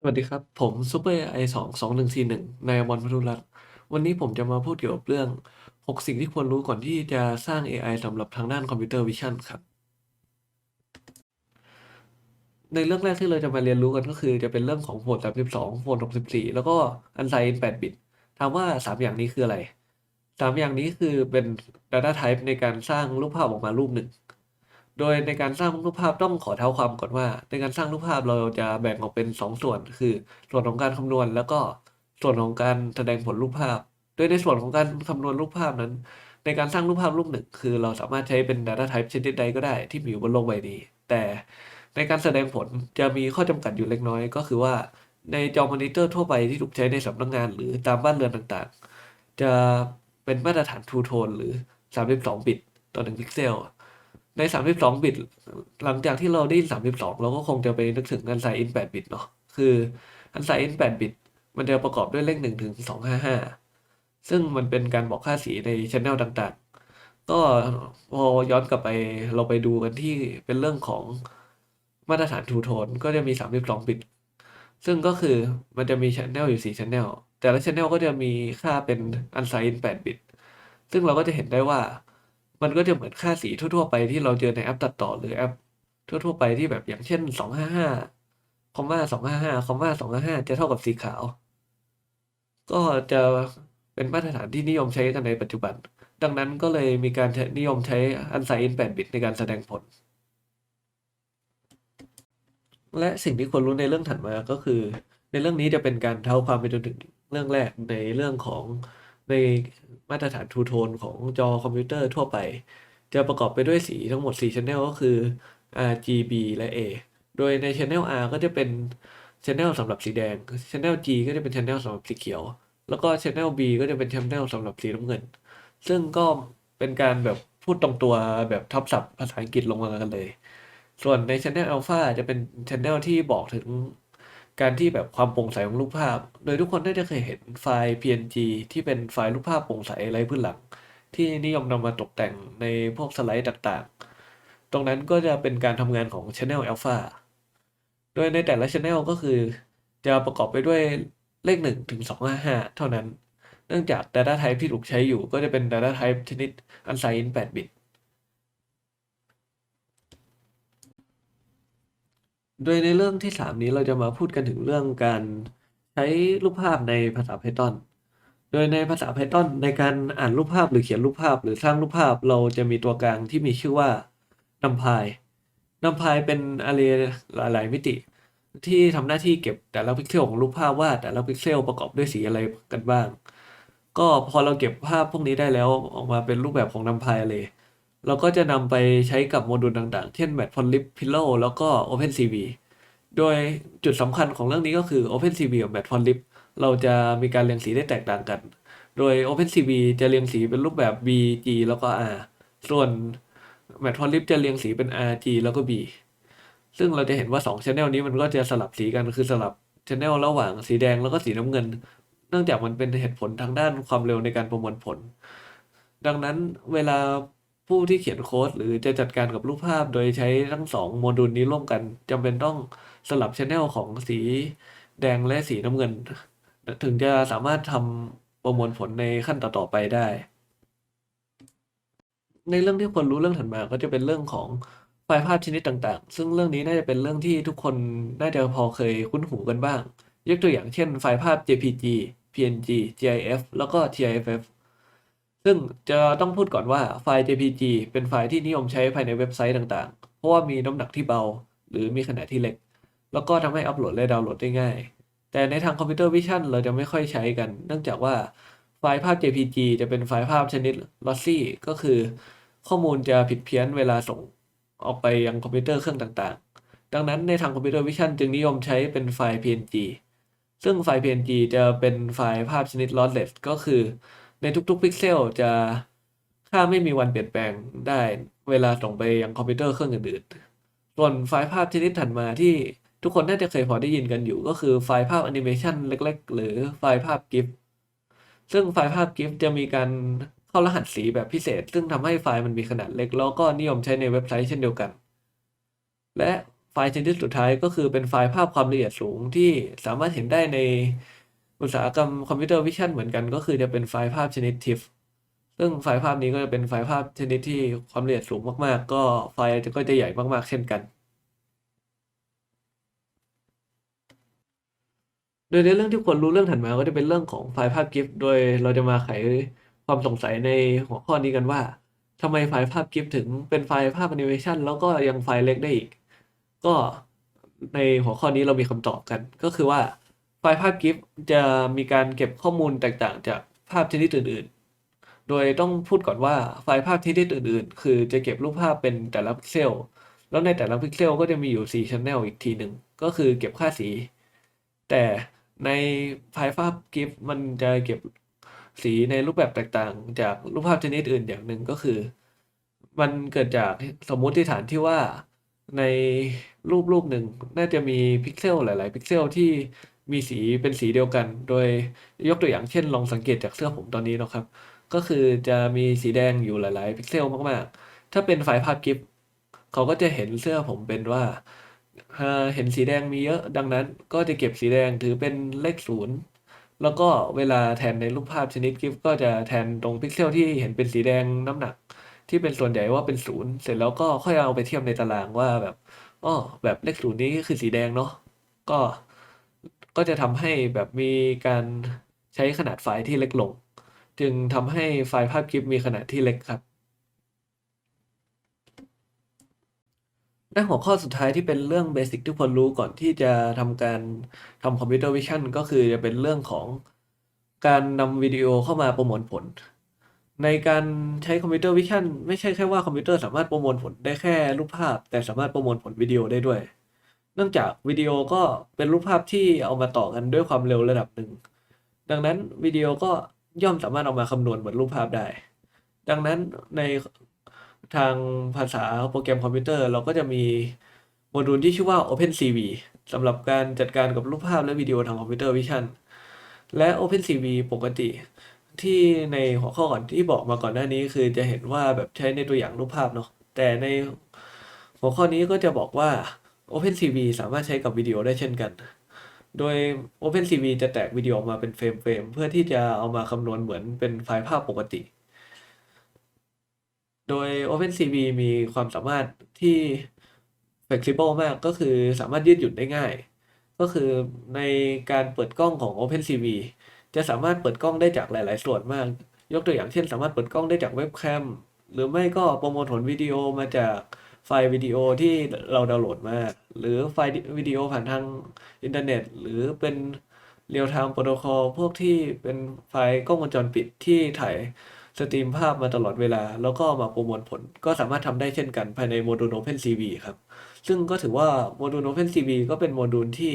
สวัสดีครับ ผมซูเปอร์ไอสองสองหนึ่งสี่หนึ่งนายอมรพัทุรัตน์วันนี้ผมจะมาพูดเกี่ยวกับเรื่องหกสิ่งที่ควรรู้ก่อนที่จะสร้าง AI สำหรับทางด้านคอมพิวเตอร์วิชั่นครับ ในเรื่องแรกที่เราจะมาเรียนรู้กันก็คือจะเป็นเรื่องของโหมด32โหมด64 แล้วก็อันไซน์8บิตถามว่า 3 อย่างนี้คืออะไร 3 อย่างนี้คือเป็น Data Type ในการสร้างรูปภาพออกมารูปหนึ่ง โดยในการสร้างรูปภาพต้องขอเท้าความก่อนว่า ในการสร้างรูปภาพเราจะแบ่งออกเป็น 2 ส่วน คือ ส่วนของการคำนวณ แล้วก็ส่วนของการแสดงผลรูปภาพ โดยในส่วนของการคำนวณรูปภาพนั้น ในการสร้างรูปภาพรูปหนึ่ง คือเราสามารถใช้เป็น Data Type ชนิดใดก็ได้ที่มีอยู่บนโลกใบนี้ แต่ในการแสดงผลจะมีข้อจำกัดอยู่เล็กน้อย ก็คือว่าในจอมอนิเตอร์ทั่วไปที่ถูกใช้ในสำนักงานหรือตามบ้านเรือนต่างๆ จะเป็นมาตรฐาน True Tone หรือ 32 บิตต่อ 1 พิกเซล ใน 32 บิต หลังจากที่เราได้ยิน 32 เราก็คงจะไปนึกถึงอันไซน์ in 8บิตเนาะ คืออันไซน์ in 8บิต มันจะประกอบด้วยเลข1ถึง255 ซึ่งมันเป็นการบอกค่าสีในช anel ต่างๆ ก็พอย้อนกลับไปเราไปดูกันที่เป็นเรื่องของมาตรฐาน True Tone ก็จะมี 32 บิต ซึ่งก็คือมันจะมี channel อยู่4 channel แต่ละ channel ก็จะมีค่าเป็น unsigned 8บิต ซึ่งเราก็จะเห็นได้ว่า มันก็จะเหมือนค่าสีทั่ว ๆ ไปที่เราเจอในแอปตัดต่อหรือแอป ทั่ว ๆ ไปที่แบบอย่างเช่น 255คอมมา255คอมมา255 จะเท่ากับสีขาว ก็จะเป็นมาตรฐานที่นิยมใช้กันในปัจจุบัน ดังนั้นก็เลยมีการนิยมใช้ unsigned 8บิตในการแสดงผล และสิ่งที่ควรรู้ในเรื่องถัดมาก็คือ ในเรื่องนี้จะเป็นการเท้าความไปจนถึงเรื่องแรกในเรื่องของใน มาตรฐาน True Tone ของจอคอมพิวเตอร์ทั่วไป จะประกอบไปด้วยสีทั้งหมด 4 Channel ก็คือ R G B และ A โดยใน Channel R ก็จะเป็น Channel สำหรับสีแดง Channel G ก็จะเป็น Channel สำหรับสีเขียว แล้วก็ Channel B ก็จะเป็น Channel สำหรับสีน้ำเงิน ซึ่งก็เป็นการแบบพูดตรงตัวแบบทับศัพท์ภาษาอังกฤษลงมากันเลย ส่วนใน Channel Alpha จะเป็น Channel ที่บอกถึง การที่แบบความโปร่งใสของรูปภาพ โดยทุกคนน่าจะเคยเห็นไฟล์ PNG ที่เป็นไฟล์รูปภาพโปร่งใสไร้พื้นหลัง ที่นิยมนำมาตกแต่งในพวกสไลด์ต่างๆ ตรงนั้นก็จะเป็นการทำงานของ Channel Alpha โดยในแต่ละ Channel ก็คือ จะประกอบไปด้วยเลข1ถึง255 เท่านั้น เนื่องจาก Data Type ที่ถูกใช้อยู่ก็จะเป็น Data Type ชนิด unsigned 8บิ โดยในเรื่องที่ 3 นี้เราจะมาพูดกันถึงเรื่องการใช้รูปภาพในภาษา Python โดยในภาษา Python ในการอ่านรูปภาพหรือเขียนรูปภาพ หรือสร้างรูปภาพเราจะมีตัวกลางที่มีชื่อว่า numpy numpy เป็น array หลาย ๆ มิติ ที่ทำหน้าที่เก็บแต่ละพิกเซลของรูปภาพว่าแต่ละพิกเซลประกอบด้วยสีอะไรกันบ้าง ก็พอเราเก็บภาพพวกนี้ได้แล้วออกมาเป็นรูปแบบของ numpy array เราก็จะนำไปใช้กับโมดูลต่างๆ เช่น Matplotlib Pillow แล้วก็ OpenCV โดยจุดสำคัญของเรื่องนี้ก็คือ OpenCV กับ Matplotlib เราจะมีการเรียงสีได้แตกต่างกัน โดย OpenCV จะเรียงสีเป็นรูปแบบ B G แล้วก็ R ส่วน Matplotlib จะเรียงสีเป็น R G แล้วก็ B ซึ่งเราจะเห็นว่า2 channel นี้มันก็จะสลับสีกันคือสลับ channel ระหว่างสีแดงแล้วก็สีน้ำเงิน เนื่องจากมันเป็นเหตุผลทางด้านความเร็วในการประมวลผล ดังนั้นเวลา ผู้ที่เขียนโค้ดหรือจะจัดการกับรูปภาพโดยใช้ทั้งสองโมดูลนี้ร่วมกันจำเป็นต้องสลับช anel ของสีแดงและสีน้ำเงิน ถึงจะสามารถทำประมวลผลในขั้นต่อๆไปได้ ในเรื่องที่ควรรู้เรื่องถัดมาก็จะเป็นเรื่องของไฟล์ภาพชนิดต่างๆ ซึ่งเรื่องนี้น่าจะเป็นเรื่องที่ทุกคนน่าจะพอเคยคุ้นหูกันบ้าง ยกตัวอย่างเช่นไฟล์ภาพ JPG PNG GIF แล้วก็ TIFF ซึ่งจะต้องพูดก่อนว่าไฟล์ JPG เป็นไฟล์ที่นิยมใช้ภายในเว็บไซต์ต่างๆ เพราะว่ามีน้ำหนักที่เบา หรือมีขนาดที่เล็ก แล้วก็ทำให้อัปโหลดและดาวน์โหลดได้ง่าย แต่ในทางคอมพิวเตอร์วิชั่นเราจะไม่ค่อยใช้กัน เนื่องจากว่าไฟล์ภาพ JPG จะเป็นไฟล์ภาพชนิด lossy ก็คือ ข้อมูลจะผิดเพี้ยนเวลาส่งออกไปยังคอมพิวเตอร์เครื่องต่างๆ ดังนั้นในทางคอมพิวเตอร์วิชั่นจึงนิยมใช้เป็นไฟล์ PNG ซึ่งไฟล์ PNG จะเป็นไฟล์ภาพชนิด lossless ก็คือ ในทุกๆพิกเซลจะค่าไม่มีวันเปลี่ยนแปลงได้เวลาส่งไปยังคอมพิวเตอร์เครื่องอื่นๆ ส่วนไฟล์ภาพชนิดถัดมาที่ทุกคนน่าจะเคยพอได้ยินกันอยู่ก็คือไฟล์ภาพแอนิเมชันเล็กๆ หรือไฟล์ภาพ GIF ซึ่งไฟล์ภาพ GIF จะมีการเข้ารหัสสีแบบพิเศษ ซึ่งทำให้ไฟล์มันมีขนาดเล็ก แล้วก็นิยมใช้ในเว็บไซต์เช่นเดียวกัน และไฟล์ชนิดสุดท้ายก็คือเป็นไฟล์ภาพความละเอียดสูงที่สามารถเห็นได้ใน อุตสาหกรรมคอมพิวเตอร์วิชั่นเหมือนกันก็คือจะเป็นไฟล์ภาพชนิด TIFF ซึ่งไฟล์ภาพนี้ก็จะเป็นไฟล์ภาพชนิดที่ความละเอียดสูงมาก ๆ ก็ไฟล์ก็จะใหญ่มาก ๆ เช่นกัน โดยในเรื่องที่ควรรู้เรื่องถัดมาก็จะเป็นเรื่องของไฟล์ภาพ GIF โดยเราจะมาไขความสงสัยในหัวข้อนี้กันว่าทำไมไฟล์ภาพ GIF ถึงเป็นไฟล์ภาพแอนิเมชันแล้วก็ยังไฟล์เล็กได้อีก ก็ในหัวข้อนี้เรามีคำตอบกัน ก็คือว่า ไฟล์ภาพ GIF จะมีการเก็บข้อมูลแตกต่างจากภาพชนิดอื่น ๆ โดยต้องพูดก่อนว่าไฟล์ภาพชนิดอื่น ๆ คือจะเก็บรูปภาพเป็นแต่ละพิกเซล แล้วในแต่ละพิกเซลก็จะมีอยู่ 4 channel อีกทีหนึ่ง ก็คือเก็บค่าสี แต่ในไฟล์ภาพ GIF มันจะเก็บสีในรูปแบบแตกต่างจากรูปภาพชนิดอื่นอย่างหนึ่งก็คือ มันเกิดจากสมมุติฐานที่ว่าในรูปรูปหนึ่งน่าจะมีพิกเซลหลาย ๆ พิกเซลที่ มีสีเป็นสีเดียวกัน โดยยกตัวอย่างเช่นลองสังเกตจากเสื้อผมตอนนี้นะครับ ก็คือจะมีสีแดงอยู่หลาย ๆ พิกเซลมาก ๆ ถ้าเป็นไฟล์ภาพกิฟเขาก็จะเห็นเสื้อผมเป็นว่าเห็นสีแดงมีเยอะ ดังนั้นก็จะเก็บสีแดงถือเป็นเลขศูนย์แล้วก็เวลาแทนในรูปภาพชนิดกิฟก็จะแทนตรงพิกเซลที่เห็นเป็นสีแดงน้ำหนัก ที่เป็นส่วนใหญ่ว่าเป็นศูนย์เสร็จแล้วก็ค่อยเอาไปเทียบในตารางว่าแบบอ้อแบบเลขศูนย์นี้คือสีแดงเนาะก็ ก็จะทำให้แบบมีการใช้ขนาดไฟล์ที่เล็กลง จึงทำให้ไฟล์ภาพคลิปมีขนาดที่เล็กครับและหัวข้อสุดท้ายที่เป็นเรื่องเบสิกที่ควรรู้ก่อนที่จะทำการทำคอมพิวเตอร์วิชั่นก็คือจะเป็นเรื่องของการนำวิดีโอเข้ามาประมวลผล ในการใช้คอมพิวเตอร์วิชั่นไม่ใช่แค่ว่าคอมพิวเตอร์สามารถประมวลผลได้แค่รูปภาพ แต่สามารถประมวลผลวิดีโอได้ด้วย เนื่องจากวิดีโอก็เป็นรูปภาพที่เอามาต่อกันด้วยความเร็วระดับหนึ่ง ดังนั้นวิดีโอก็ย่อมสามารถเอามาคำนวณเหมือนรูปภาพได้ ดังนั้นในทางภาษาโปรแกรมคอมพิวเตอร์ เราก็จะมีโมดูลที่ชื่อว่า OpenCV สำหรับการจัดการกับรูปภาพและวิดีโอทางคอมพิวเตอร์วิชั่นและ OpenCV ปกติ ที่ในหัวข้อก่อนที่บอกมาก่อนหน้านี้ คือจะเห็นว่าแบบใช้ในตัวอย่างรูปภาพเนาะแต่ในหัวข้อนี้ก็จะบอกว่า OpenCV สามารถใช้กับวิดีโอได้เช่นกัน โดย OpenCV จะแตกวิดีโอออกมาเป็นเฟรมๆเพื่อที่จะเอามาคำนวณเหมือนเป็นไฟล์ภาพปกติ โดย OpenCV มีความสามารถที่ flexible มากก็คือสามารถยืดหยุ่นได้ง่าย ก็คือในการเปิดกล้องของ OpenCV จะสามารถเปิดกล้องได้จากหลาย ๆ ส่วนมาก ยกตัวอย่างเช่น สามารถเปิดกล้องได้จากเว็บแคมหรือไม่ก็ประมวลผลวิดีโอมาจาก ไฟล์วิดีโอที่เราดาวน์โหลดมา หรือไฟล์วิดีโอผ่านทางอินเทอร์เน็ต หรือเป็น Real Time Protocol พวกที่เป็นไฟล์กล้องวงจรปิดที่ถ่ายสตรีมภาพมาตลอดเวลา แล้วก็มาประมวลผล ก็สามารถทำได้เช่นกันภายในโมดูล OpenCV ครับ ซึ่งก็ถือว่าโมดูล OpenCV ก็เป็นโมดูลที่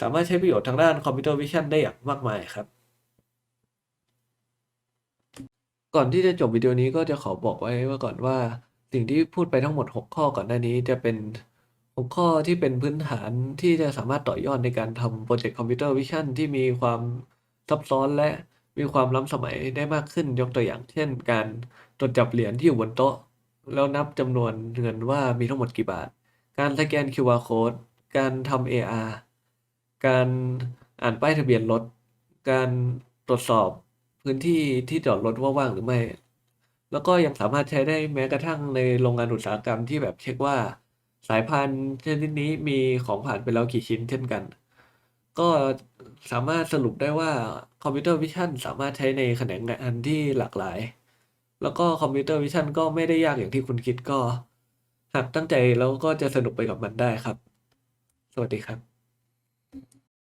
สามารถใช้ประโยชน์ทางด้านคอมพิวเตอร์วิชั่นได้อย่างมากมายครับ ก่อนที่จะจบวิดีโอนี้ก็จะขอบอกไว้ว่าก่อนว่า สิ่งที่พูดไปทั้งหมด 6 ข้อก่อนหน้านี้จะเป็น 6 ข้อที่เป็นพื้นฐานที่จะสามารถต่อยอดในการทำโปรเจกต์คอมพิวเตอร์วิชั่นที่มีความซับซ้อนและมีความล้ำสมัยได้มากขึ้นยกตัวอย่าง เช่น การตรวจจับเหรียญที่อยู่บนโต๊ะ แล้วนับจำนวนเงินว่ามีทั้งหมดกี่บาท การสแกน QR code การทำ AR การอ่านป้ายทะเบียนรถ การตรวจสอบพื้นที่ที่จอดรถว่าว่างหรือไม่ แล้วก็ยังสามารถใช้ได้แม้กระทั่งในโรงงานอุตสาหกรรมที่แบบเช็คว่า สายพันธุ์ชนิดนี้มีของผ่านไปแล้วกี่ชิ้นเช่นกัน ก็สามารถสรุปได้ว่าคอมพิวเตอร์วิชั่นสามารถใช้ในแขนงงานที่หลากหลาย แล้วก็คอมพิวเตอร์วิชั่นก็ไม่ได้ยากอย่างที่คุณคิดก็ หากตั้งใจแล้วก็จะสนุกไปกับมันได้ครับ สวัสดีครับ